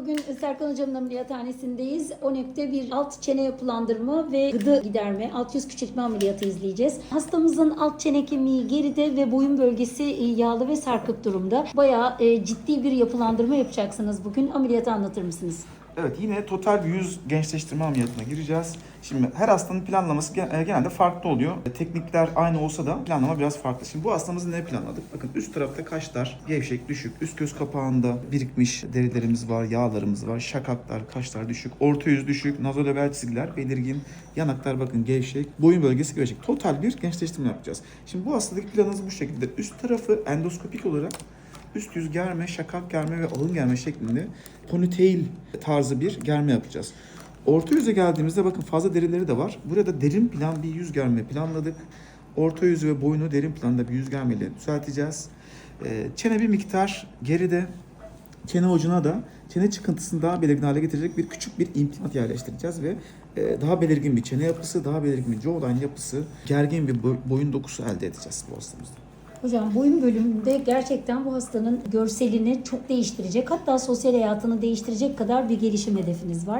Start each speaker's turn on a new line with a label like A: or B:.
A: Bugün Serkan Hocam'ın ameliyathanesindeyiz. ONEP'te bir alt çene yapılandırma ve gıdı giderme, alt yüz küçültme ameliyatı izleyeceğiz. Hastamızın alt çene kemiği geride ve boyun bölgesi e, yağlı ve sarkık durumda. Bayağı e, ciddi bir yapılandırma yapacaksınız bugün. Ameliyatı anlatır mısınız?
B: Evet yine total yüz gençleştirme ameliyatına gireceğiz. Şimdi her hastanın planlaması e, genelde farklı oluyor. Teknikler aynı olsa da planlama biraz farklı. Şimdi bu hastamızı ne planladık? Bakın üst tarafta kaşlar gevşek, düşük. Üst göz kapağında birikmiş derilerimiz var, yağlarımız var. Şakaklar, kaşlar düşük. Orta yüz düşük. Nazolabial çizgiler belirgin. Yanaklar bakın gevşek. Boyun bölgesi gevşek. Total bir gençleştirme yapacağız. Şimdi bu hastadaki planımız bu şekilde. Üst tarafı endoskopik olarak üst yüz germe, şakak germe ve alın germe şeklinde ponytail tarzı bir germe yapacağız. Orta yüze geldiğimizde bakın fazla derileri de var. Burada derin plan bir yüz germe planladık. Orta yüzü ve boynu derin planda bir yüz germeyle düzelteceğiz. Ee, çene bir miktar geride. Çene ucuna da çene çıkıntısını daha belirgin hale getirecek bir küçük bir implant yerleştireceğiz ve e, daha belirgin bir çene yapısı, daha belirgin bir jawline yapısı, gergin bir boy- boyun dokusu elde edeceğiz bu hastamızda.
A: Hocam boyun bölümünde gerçekten bu hastanın görselini çok değiştirecek hatta sosyal hayatını değiştirecek kadar bir gelişim hedefiniz var.